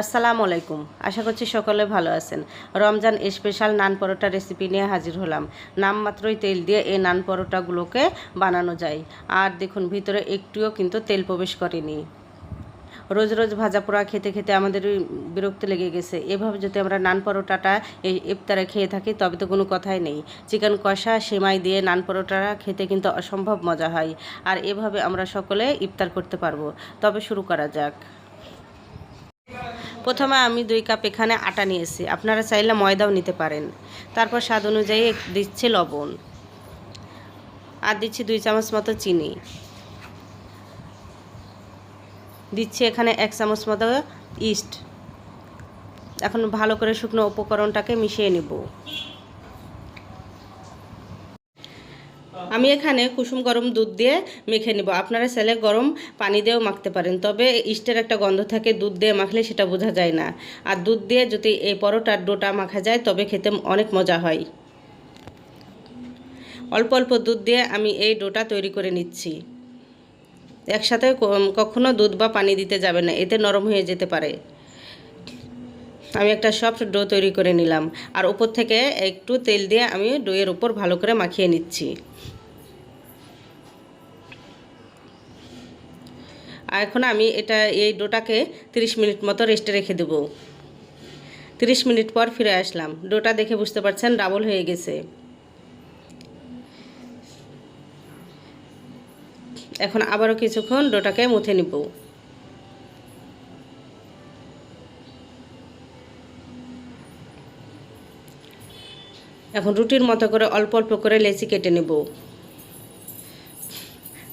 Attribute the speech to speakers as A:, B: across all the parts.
A: আসসালামু আলাইকুম। আশা করছি সকলে ভালো আছেন। রমজান স্পেশাল নান পরোটা রেসিপি নিয়ে হাজির হলাম। নামমাত্রই তেল দিয়ে এই নান পরোটাগুলোকে বানানো যায়। আর দেখুন, ভিতরে একটুও কিন্তু তেল প্রবেশ করেনি। রোজ রোজ ভাজা পোড়া খেতে খেতে আমাদের বিরক্ত লেগে গেছে। এভাবে যদি আমরা নান পরোটাটা এই ইফতারে খেয়ে থাকি, তবে তো কোনো কথাই নেই। চিকেন কষা, সেমাই দিয়ে নান পরোটাটা খেতে কিন্তু অসম্ভব মজা হয়। আর এভাবে আমরা সকলে ইফতার করতে পারব। তবে শুরু করা যাক। প্রথমে আমি দুই কাপ এখানে আটা নিয়েছি। আপনারা চাইলে ময়দাও নিতে পারেন। তারপর স্বাদ অনুযায়ী দিচ্ছি লবণ। আর দিচ্ছি দুই চামচ মতো চিনি। দিচ্ছি এখানে এক চামচ মতো ইস্ট। এখন ভালো করে শুকনো উপকরণটাকে মিশিয়ে নেব। আমি এখানে কুসুম গরম দুধ দিয়ে মেখে নেব। আপনারা চাইলে গরম পানি দিয়েও মাখতে পারেন, তবে ইস্টের একটা গন্ধ থাকে দুধ দিয়ে মাখলে সেটা বোঝা যায় না। আর দুধ দিয়ে যদি এই পরোটার ডোটা মাখা যায়, তবে খেতে অনেক মজা হয়। অল্প অল্প দুধ দিয়ে আমি এই ডোটা তৈরি করে নিচ্ছি। একসাথে কখনো দুধ বা পানি দিতে যাবে না, এতে নরম হয়ে যেতে পারে। আমি একটা সফট ডো তৈরি করে নিলাম। আর উপর থেকে একটু তেল দিয়ে আমি ডোয়ের উপর ভালো করে মাখিয়ে নিচ্ছি। আর এখন আমি এটা, এই ডোটাকে 30 মিনিট মতো রেস্টে রেখে দেব। 30 মিনিট পর ফিরে আসলাম। ডোটা দেখে বুঝতে পারছেন ডাবল হয়ে গেছে। এখন আবারও কিছুক্ষণ ডোটাকে মুথে নিব। এখন রুটির মতো করে অল্প অল্প করে লেচি কেটে নেব।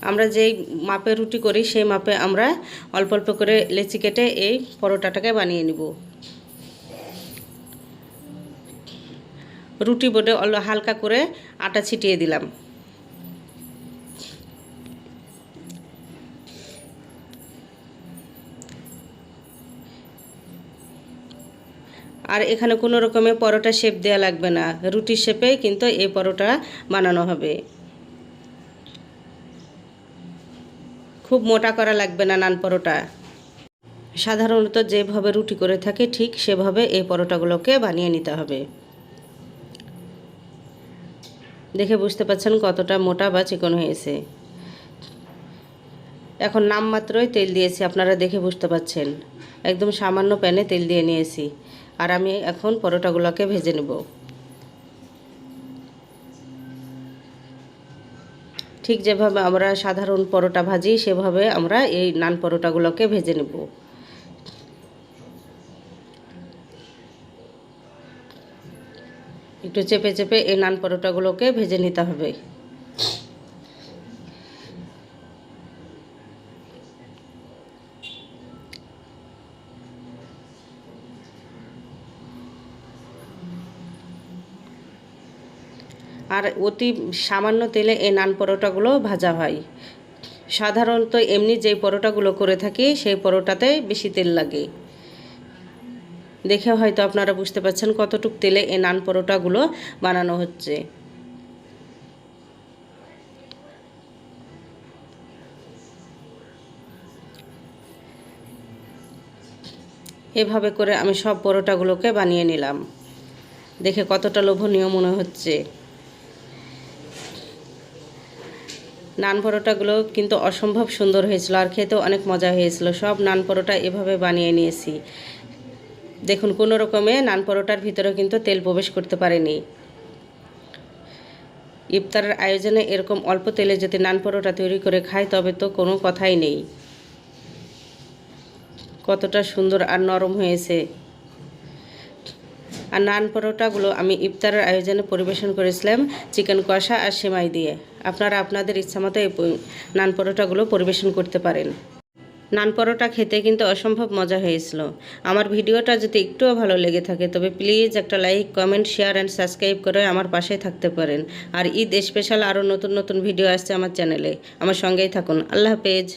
A: আমরা যেই মাপে রুটি করি, সেই মাপে আমরা অল্প অল্প করে লেচি কেটে এই পরোটাটাকে বানিয়ে নিব। রুটি বোর্ডে হালকা করে আটা ছিটিয়ে দিলাম। আর এখানে কোনো রকমের পরোটা শেপ দেওয়া লাগবে না। রুটির শেপে কিন্তু এই পরোটা বানানো হবে। খুব মোটা করা লাগবে না নান পরোটা। সাধারণত যেভাবে রুটি করে থাকে ঠিক সেভাবে এই পরোটাগুলোকে বানিয়ে নিতে হবে। দেখে বুঝতে পারছেন কতটা মোটা বা চিকন হয়েছে। এখন নামমাত্রই তেল দিয়েছি, আপনারা দেখে বুঝতে পাচ্ছেন একদম সামান্য প্যানে তেল দিয়ে নিয়েছি। আর আমি এখন পরোটাগুলোকে ভেজে নেব। ঠিক যেভাবে আমরা সাধারণ পরোটা ভাজি, সেভাবে আমরা এই নান পরোটাগুলোকে ভেজে নেব। একটু চেপে চেপে এই নান পরোটাগুলোকে ভেজে নিতে হবে। আর অতি সামান্য তেলে এই নান পরোটাগুলো ভাজা হয়। সাধারণত এমনি যেই পরোটাগুলো করে থাকি, সেই পরোটাতে বেশি তেল লাগে। দেখে হয়তো আপনারা বুঝতে পারছেন কতটুক তেলে এই নান পরোটাগুলো বানানো হচ্ছে। এভাবে করে আমি সব পরোটাগুলোকে বানিয়ে নিলাম। দেখে কতটা লোভনীয় মনে হচ্ছে। নান পরোটাগুলো কিন্তু অসম্ভব সুন্দর হয়েছিল আর খেতেও অনেক মজা হয়েছিল। সব নান পরোটা এভাবে বানিয়ে নিয়েছি। দেখুন, কোনো রকমে নান পরোটার ভিতরে কিন্তু তেল প্রবেশ করতে পারেনি। ইফতারের আয়োজনে এরকম অল্প তেলে যদি নান পরোটা তৈরি করে খায় তবে তো কোনো কথাই নেই। কতটা সুন্দর আর নরম হয়েছে। আর নান পরোটাগুলো আমি ইফতারের আয়োজনে পরিবেশন করেছিলাম, চিকেন কষা আর সেমাই দিয়ে। আপনারা আপনাদের ইচ্ছামতো এই নান পরোটাগুলো পরিবেশন করতে পারেন। নান পরোটা খেতে কিন্তু অসম্ভব মজা হয়েছিল। আমার ভিডিওটা যদি একটুও ভালো লেগে থাকে, তবে প্লিজ একটা like, comment, share and subscribe করে আমার পাশে থাকতে পারেন। আর ঈদ স্পেশাল আরও নতুন নতুন ভিডিও আসছে আমার চ্যানেলে। আমার সঙ্গেই থাকুন। আল্লাহ হাফেজ।